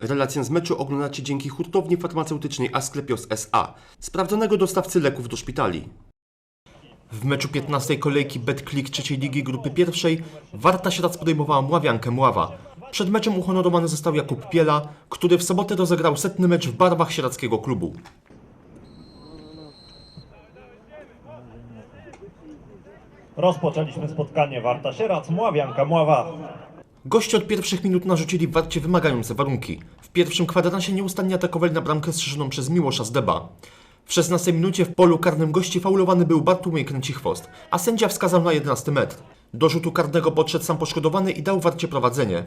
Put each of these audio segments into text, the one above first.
Relację z meczu oglądacie dzięki hurtowni farmaceutycznej Asklepios SA, sprawdzonego dostawcy leków do szpitali. W meczu 15 kolejki BetClick trzeciej ligi grupy pierwszej Warta Sieradz podejmowała Mławiankę Mława. Przed meczem uhonorowany został Jakub Piela, który w sobotę rozegrał setny mecz w barwach sieradzkiego klubu. Rozpoczęliśmy spotkanie Warta Sierac, Mławianka Mława. Goście od pierwszych minut narzucili Warcie wymagające warunki. W pierwszym kwadransie nieustannie atakowali na bramkę strzeżoną przez Miłosza Zdeba. W 16 minucie w polu karnym gości faulowany był Bartłomiej Kręcichwost, a sędzia wskazał na 11 metr. Do rzutu karnego podszedł sam poszkodowany i dał Warcie prowadzenie.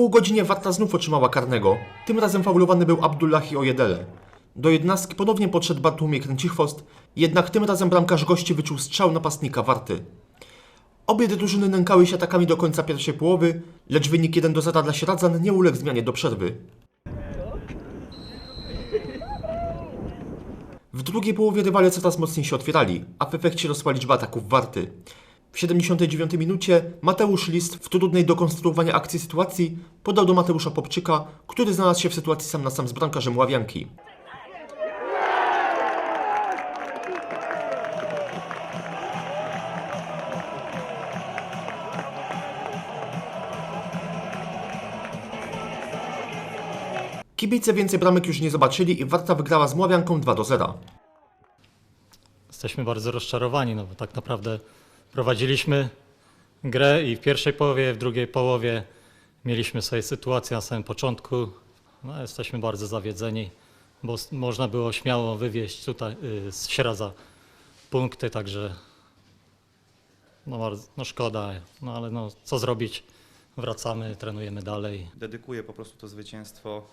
Pół godzinie Warta znów otrzymała karnego. Tym razem faulowany był Abdullahi Ojedele. Do jednostki ponownie podszedł Bartłomiej Kręcichwost, jednak tym razem bramkarz gości wyczuł strzał napastnika Warty. Obie drużyny nękały się atakami do końca pierwszej połowy, lecz wynik 1 do 0 dla Sieradzan nie uległ zmianie do przerwy. W drugiej połowie rywale coraz mocniej się otwierali, a w efekcie rosła liczba ataków Warty. W 79 minucie Mateusz List w trudnej do konstruowania akcji sytuacji podał do Mateusza Popczyka, który znalazł się w sytuacji sam na sam z bramkarzem Ławianki. Kibice więcej bramek już nie zobaczyli i Warta wygrała z Mławianką 2 do 0. Jesteśmy bardzo rozczarowani, no bo tak naprawdę prowadziliśmy grę i w pierwszej połowie, w drugiej połowie mieliśmy swoje sytuacje na samym początku. No, jesteśmy bardzo zawiedzeni, bo można było śmiało wywieźć tutaj y, z Sieradza punkty, także no, bardzo, no szkoda, no ale no, co zrobić? Wracamy, trenujemy dalej. Dedykuję po prostu to zwycięstwo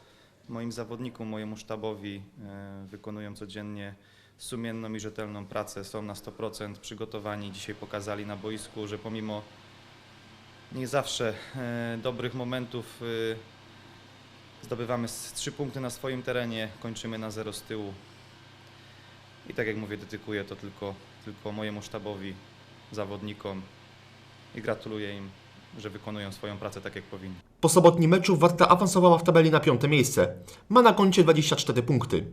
moim zawodnikom, mojemu sztabowi. E, Wykonują codziennie sumienną i rzetelną pracę, są na 100% przygotowani. Dzisiaj pokazali na boisku, że pomimo nie zawsze e, dobrych momentów e, zdobywamy trzy punkty na swoim terenie, kończymy na zero z tyłu. I tak jak mówię, dedykuję to tylko, tylko mojemu sztabowi, zawodnikom i gratuluję im, że wykonują swoją pracę tak jak powinni. Po sobotnim meczu Warta awansowała w tabeli na piąte miejsce. Ma na koncie 24 punkty.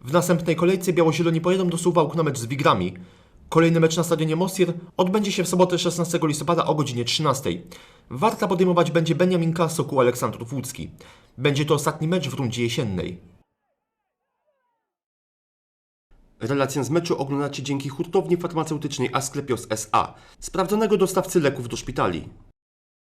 W następnej kolejce biało-zieloni pojedą do Suwałk na mecz z Wigrami. Kolejny mecz na stadionie Mosir odbędzie się w sobotę 16 listopada o godzinie 13. Warta podejmować będzie Beniaminka Sokół Aleksandrów Łódzki. Będzie to ostatni mecz w rundzie jesiennej. Relację z meczu oglądacie dzięki hurtowni farmaceutycznej Asklepios SA, sprawdzonego dostawcy leków do szpitali.